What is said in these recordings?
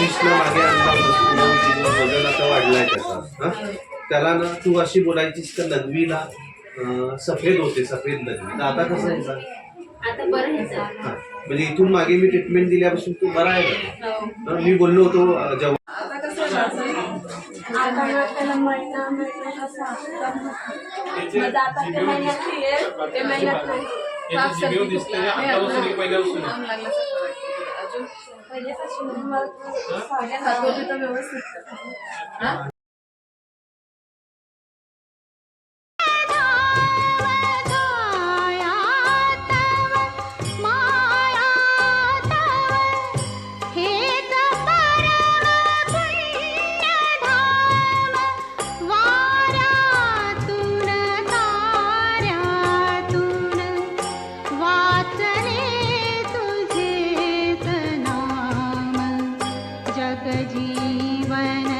कृष्ण मागे आणला वाढलाय त्याचा. त्याला ना तू अशी बोलायचीस तर नदवीला? सफेद होते सफेद नदवी. आता कसं आहे म्हणजे इथून मागे मी ट्रीटमेंट दिल्यापासून तू बरा आहे मी बोललो होतो जेव्हा आता पहिल्यापासून मला साड्या हातवली तर व्यवस्थित करते.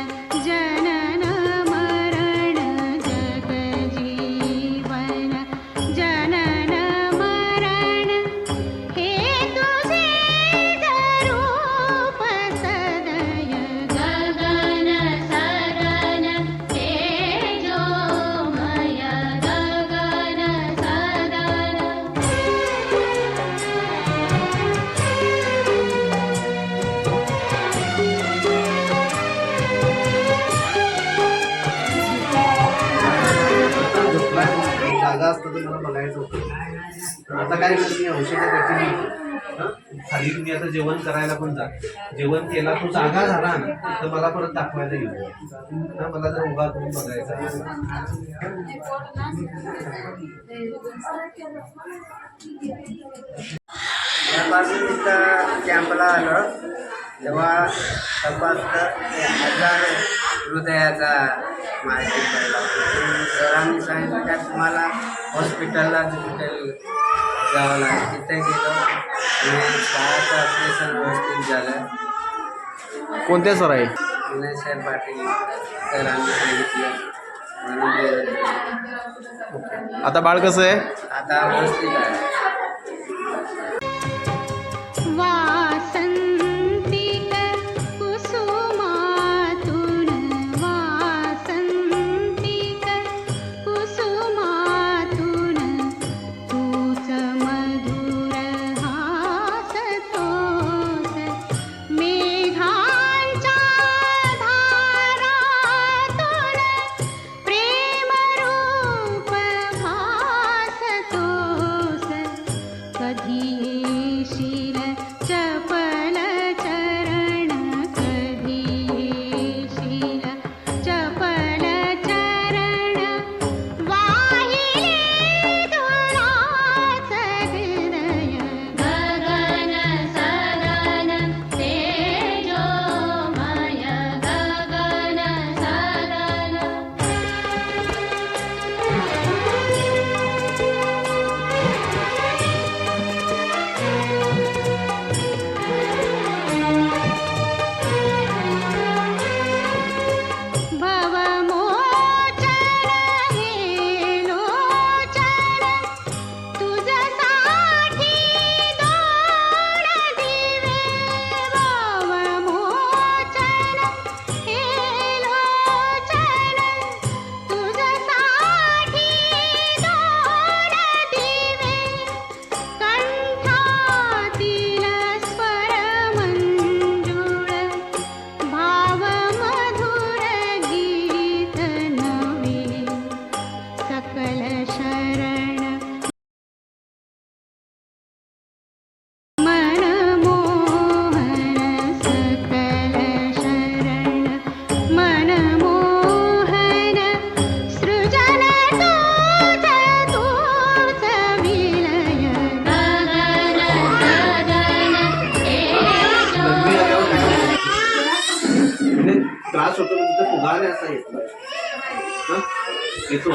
तर होतं. आता काय मी औषधं देते मी. खाली तुम्ही आता जेवण करायला पण जा. जेवण केला तो जागा झाला तर मला परत दाखवायला येऊ हा, मला जर उभा करून बघायचा कॅम्पला आलं. तेव्हा तपास हृदयाचा माहिती पडला सरांनी सांगितलं का तुम्हाला हॉस्पिटलला तिथे जावं लागेल. तिथे गेलो आणि बाळाचं ऑपरेशन व्यवस्थित झालं. कोणते सर आहे? विनय पाटील सरांनी सांगितलं. आता बाळ कसं आहे? आता व्यवस्थित आहे. म्हणजे असा येतो. येतो